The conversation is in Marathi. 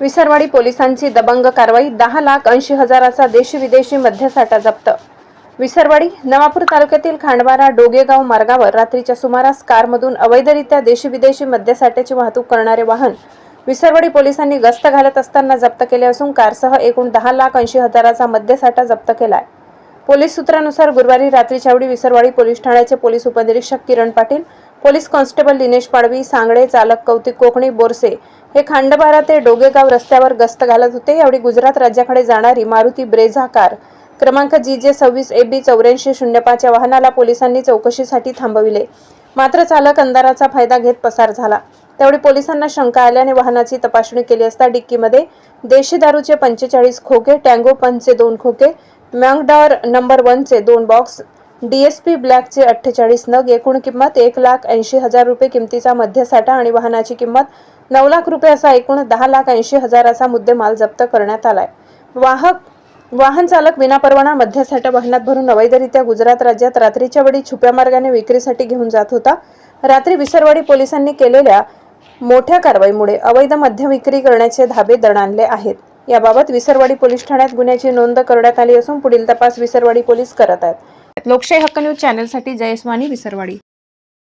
विसरवाडी पोलिसांची दबंग कारवाई दहा लाख ऐंशी हजाराचा देशी विदेशी मद्यसाठा जप्त. विसरवाडी नवापूर तालुक्यातील खांडवारा डोगेगाव मार्गावर रात्रीच्या सुमारास कारमधून अवैधरित्या देशी विदेशी मद्यसाठ्याची वाहतूक करणारे वाहन विसरवाडी पोलिसांनी गस्त घालत असताना जप्त केले असून कारसह एकूण दहा लाख ऐंशी हजाराचा मद्यसाठा जप्त केलाय. पोलीस सूत्रानुसार गुरुवारी रात्रीच्या वेळी विसरवाडी पोलीस ठाण्याचे पोलीस उपनिरीक्षक किरण पाटील पोलीस कॉन्स्टेबल दिनेश पाडवी सांगडे चालक कौतिक कोकणी बोरसे हे खांडबारा ते डोगेगाव रस्त्यावर गस्त घालत होते. यावेळी गुजरात राज्याकडे जाणारी मारुती ब्रेझा कार क्रमांक जी जे सव्वीस ए बी चौऱ्याऐंशी शून्य पाच या वाहनाला पोलिसांनी चौकशीसाठी थांबविले. मात्र चालक अंधाराचा फायदा घेत पसार झाला. त्यावेळी पोलिसांना शंका आल्याने वाहनाची तपासणी केली असता डिक्कीमध्ये देशी दारूचे पंचेचाळीस खोके टँगो पंचचे दोन खोके मँगडॉर नंबर वनचे दोन बॉक्स डीएसपी ब्लॅकचे अठ्ठेचाळीस नग एकूण किंमत एक लाख ऐंशी हजार रुपये किमतीचा मध्यसाठा आणि वाहनाची किंमत नऊ लाख रुपये असा एकूण दहा लाख ऐंशी हजाराचा मुद्देमाल जप्त करण्यात आलाय. वाहक वाहन चालक विनापरवाना मध्यसाठा वाहनात भरून अवैधरित्या गुजरात राज्यात रात्रीच्या वेळी छुप्या मार्गाने विक्रीसाठी घेऊन जात होता. रात्री विसरवाडी पोलिसांनी केलेल्या मोठ्या कारवाईमुळे अवैध मध्य विक्री करण्याचे धाबे दणाणले आहेत. याबाबत विसरवाडी पोलीस ठाण्यात गुन्ह्याची नोंद करण्यात आली असून पुढील तपास विसरवाडी पोलीस करत आहेत. लोकशाही हक्क न्यूज चॅनलसाठी जयस्वानी विसरवाडी.